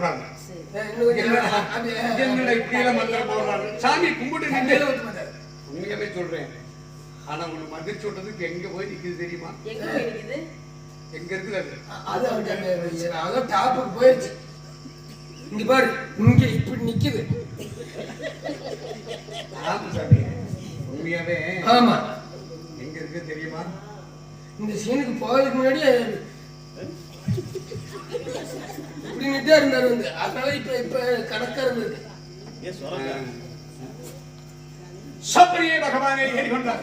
கொஞ்சம் என்னடா என்னடா இப்படியெல்லாம் மந்திரம் போடுறாங்க? சாமி கும்பிட்டு நின்று. உண்மையாவே சொல்றேன்? ஆனா உன்னை மந்திரிச்சு விட்டதுக்கு எங்க போய் நிக்குது தெரியுமா? எங்க போய் நிக்குது? எங்க இருக்குது அது? அதான் டாப்புக்கு போயிடுச்சு இங்க பாரு இங்க இப்படி நிக்குது. உண்மையாவே ஆமா. எங்க இருக்கு தெரியுமா? இந்த சீனுக்கு போகிறதுக்கு முன்னாடி இப்படி நிட்டே இருந்தாரு வந்து. அதனால இப்ப இப்ப கணக்கா இருந்தது சபரியே பகவானே ஏறிக்கொண்டார்.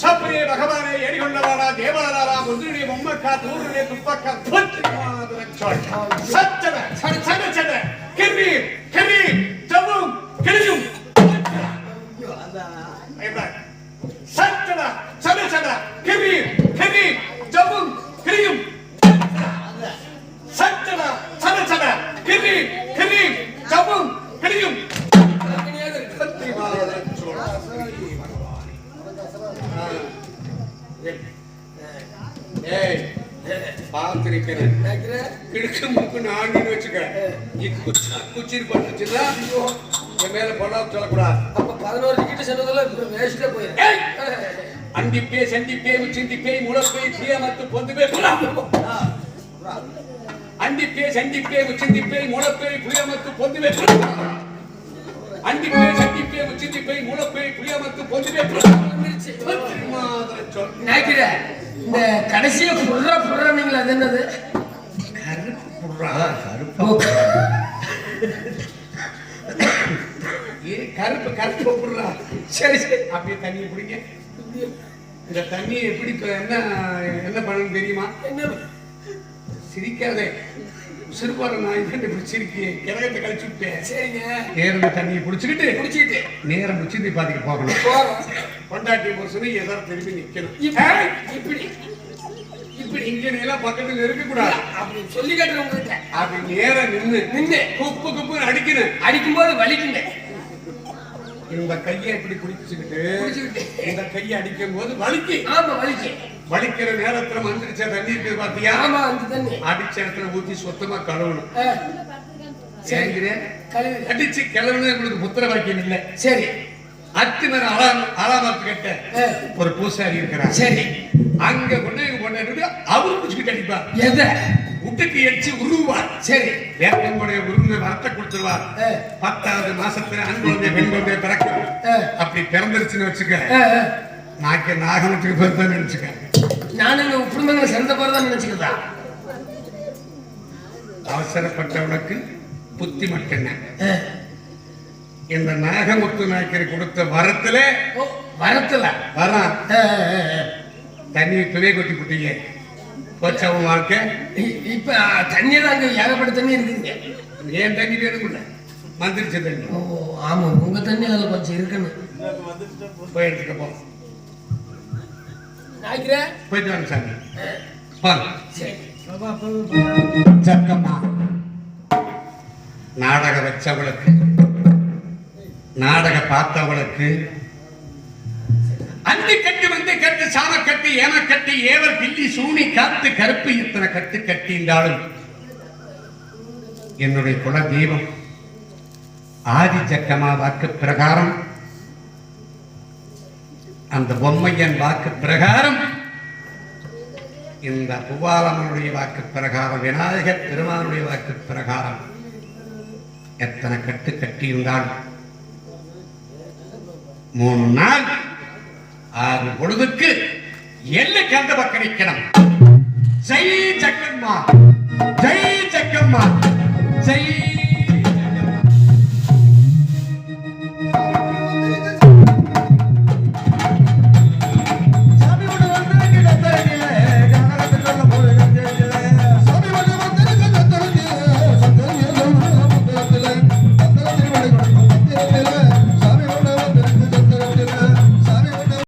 சபரியே பகவானே ஏறிக்கொண்டவாடா முந்திரியே பொம்மக்கா தூருடைய துப்பக்கா தொற்றி பார்த்திருக்கிறேன் நினைக்கிறேன். கிடுக்கு முக்கு நாடின்னு வச்சுக்க குச்சி குச்சிரி பட்டுச்சுன்னா என் மேல பொல்லாத சொல்லக்கூடாது அப்ப பதினோரு டிக்கெட் சொன்னதெல்லாம் இப்ப வேஸ்ட்ல போயிரு ஏய்! அண்டிப்பே செண்டிப்பே உச்சிந்திப்பே முளப்பே பிரியமத்து பொந்துப்பே அண்டிப்பே செண்டிப்பே உச்சிந்திப்பே முளப்பே புளியமத்து பொந்துவே அண்டிப்பே செண்டிப்பே உச்சிந்திப்பே முளப்பே புளியமத்து நினைக்கிறேன். இந்த கடைசியில புடுறா புடுறானீங்களா அது என்னது? கருப்பு கருப்பு புறா சரி சரி. அப்படியே தண்ணியை பிடிங்க இந்த தண்ணியை எப்படி என்ன என்ன பண்ணணும் தெரியுமா? என்ன சிரிக்காதே. சிறுபாடு நான் இது இப்படி சிரிக்கி கிரகத்தை கழிச்சு விட்டேன். சரிங்க. நேரம் தண்ணியை பிடிச்சிக்கிட்டு குடிச்சிட்டு நேரம் உச்சிந்தி பாத்துக்கு போகணும். போறோம் பொண்டாட்டி புருஷனு எதாவது திரும்பி நிக்கணும். இப்படி. இப்படி. இங்க எல்லாம் பக்கத்துல இருக்கக்கூடாது. அப்படி சொல்லி காட்டுறேன் உங்ககிட்ட. அப்படி நேரம் நின்னு நின்னு. குப்பு குப்பு அடிக்கணும். அடிக்கும்போது வலிக்குங்க. இந்த கையை இப்படி பிடிச்சுக்கிட்டு பிடிச்சுக்கிட்டு. இந்த கையை அடிக்கும் போது வலிக்கு. ஆமா வலிக்கு. வலிக்கிற நேரத்துல மந்திரிச்ச தண்ணி இருக்குது பாத்தியா ஆமா அந்த தண்ணி. அடிச்ச இடத்துல ஊத்தி சுத்தமா கழுவணும். அடிச்சு கிளவுனது உங்களுக்கு புத்திர வாக்கியம் இல்லை. சரி. அத்தினர் அலாம் அலாமத்து கட்ட ஆ, ஒரு பூசாரி இருக்கிறார். சரி. அங்க கொண்டு கொண்டாடி அவரு பிடிச்சிட்டு அடிப்பார். எதை? விட்டுக்கு எடிச்சு உருவார். சரி. வேப்பங்களுடைய உருங்க வரத்தை கொடுத்துருவார். பத்தாவது மாசத்துல ஆண் குழந்தை பெண் குழந்தை பிறக்கும். அப்படி பிறந்துருச்சுன்னு வச்சுக்க. நாக்கு நாகனத்துக்கு பிறந்தா நினைச்சுக்க. நானும் இந்த குடும்பங்களை சேர்ந்த போறதா நினைச்சுக்கிறதா? அவசரப்பட்டவனுக்கு புத்தி மட்டும். இந்த நாகமுத்து நாயக்கர் கொடுத்த வரத்துல வரத்துல? வரான். தண்ணி துணை கொட்டி புட்டீங்க. போச்சா வாழ்க்கை? இப்ப தண்ணியில அங்க ஏகப்பட்ட தண்ணி இருக்குங்க. ஏன் தண்ணி வேணும்ல? மந்திரிச்ச தண்ணி. ஓ ஆமா உங்க தண்ணி அதுல கொஞ்சம் இருக்குன்னு போய் எடுத்துக்க போ. நினைக்கிறேன் போயிட்டு வாங்க சாமி. வாங்க சரி. சக்கம்மா நாடகம் வச்சவளுக்கு நாடக பார்த்தவளுக்கு அந்தி கட்டி வந்து கட்டு சாம கட்டி ஏம கட்டி ஏவர் பில்லி சூனி காத்து கருப்பு இத்தனை கட்டு கட்டின்றாலும் என்னுடைய குல தெய்வம் ஆதி ஜக்கமா வாக்கு பிரகாரம் அந்த பொம்மையன் வாக்கு பிரகாரம். இந்த புவாலமனுடைய வாக்கு பிரகாரம் விநாயகர் பெருமானுடைய வாக்கு பிரகாரம். எத்தனை கட்டு கட்டியிருந்தால் மூணு நாள் ஆறு பொழுதுக்கு எல்லை கந்த பக்கணிக்கணும் ஜெய் ஜக்கம்மா ஜெய் ஜக்கம்மா ஜெய்